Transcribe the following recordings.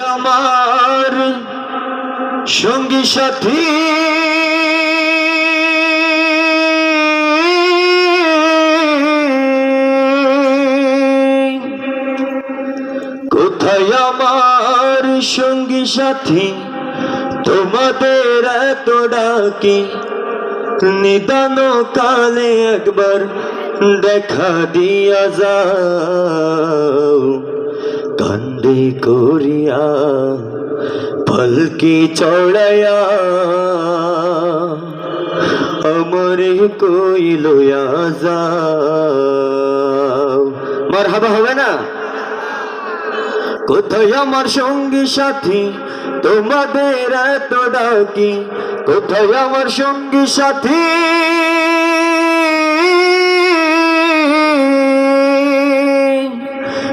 আমার সঙ্গী সাথী। কোথায় আমার সঙ্গী সাথী? তোমাদের এত ডাকি। নিদান কালে একবার দেখা দিয়া যাও। কান্দে করিয়া পলকি চড়াইয়া আমরে কই লইয়া যাও মার হাবা হবে না? কোথায় আমার সঙ্গী সাথী? তোমাদের এত ডাকি, কোথায় আমার সঙ্গী সাথী?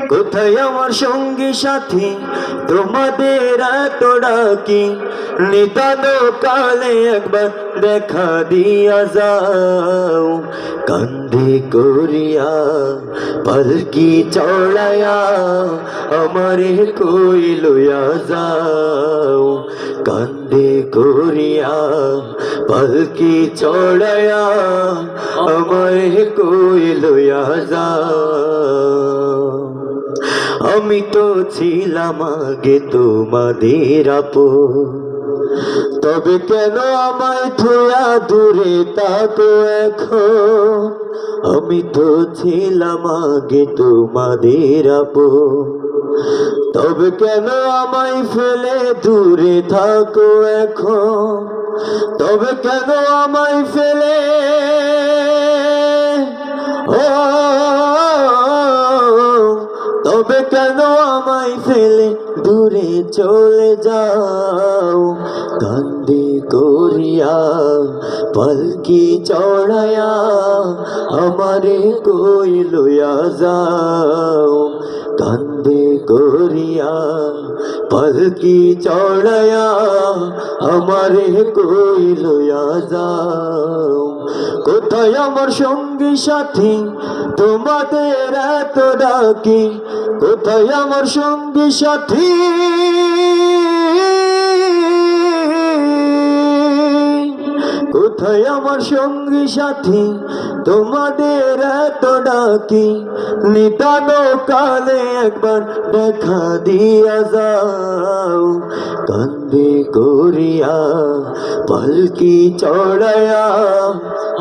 কোথায় আমার সঙ্গী সাথী? তোমাদের এত ডাকি নিতাদ কালে একবার দেখা দিয়া যাও। কান্দে করিয়া পালকি চড়ায়া আমারে কই লইয়া যাও। কান্দে করিয়া পালকি চড়ায়া আমারে কই লইয়া যাও। আমি তো ছিলাম আগে তোমাদের আপো তবে কেন আমায় থুয়া দূরে তাকো এখন? আমি তো ছিলাম আগে তোমাদের আপো তবে কেন আমায় ফেলে দূরে থাকো এখন? তবে কেন আমায় ফেলে? ও তবে কেন আমায় ফেলে? দূরে চলে যাও, কান্দে করিয়া পালকি চড়ায়া আমারে কই লইয়া যাও। কান্দে করিয়া পালকি চড়ায়া আমারে কই লইয়া যাও। কোথায় আমার সঙ্গী সাথী? তোমাদের এত ডাকি, কোথায় আমার সঙ্গী সাথী? কোথায় আমার সঙ্গী সাথী? তোমাদের এত ডাকি নিতান কালে একবার দেখা দিয়া যাও কান্দে করিয়া পালকি চড়ায়া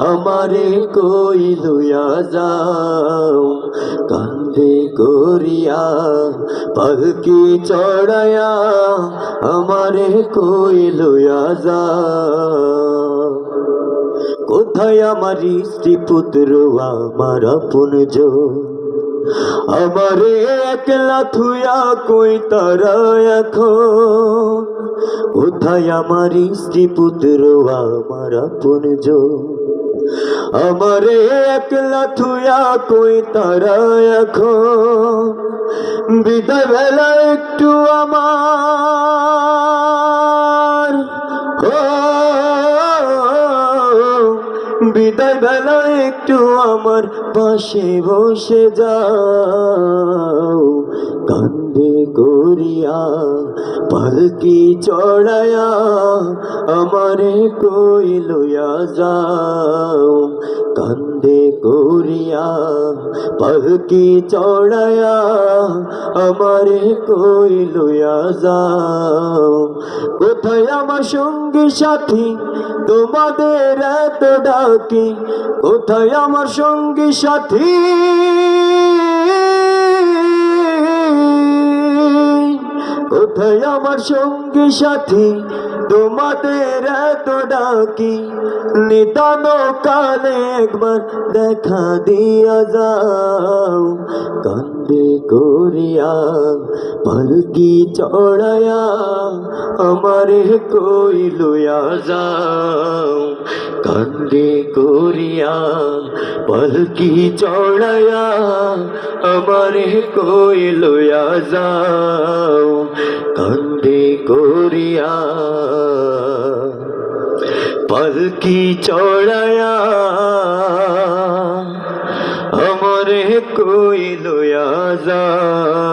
আমারে কই লইয়া যাও কান্দে করিয়া পালকি চড়ায়া আমারে কই লইয়া যাও কোথায় আমার স্ত্রী পুত্র, আমার আপন আমারে একলা থুয়া কই তারা এখন? কোথায় আমার স্ত্রী পুত্র, আমার আপন আমারে একলা থুয়া কই তারা এখন? বিদায় বেলা একটু আমার বেলা একটু আমার পাশে বসে যাও। কান্দে করিয়া পালকি চড়ায়া আমারে কইলয়া যাও। কান্দে করিয়া পালকি চড়ায়া আমারে কই লইয়া যাও। কোথায় আমার সঙ্গী সাথী, তোমাদের এত ডাকি? কোথায় আমার সঙ্গী সাথী? কোথায় আমার সঙ্গী সাথী তোমাদের এত ডাকি। নিতান কালে একবার দেখা দিয়া যাও। কাঁধে করিয়া পালকি চড়ায়া আমারে কই লইয়া যাও কান্দে করিয়া পালকি চড়ায়া আমারে কই লইয়া যাও কান্দে করিয়া পালকি চড়ায়া আমারে কই লইয়া जा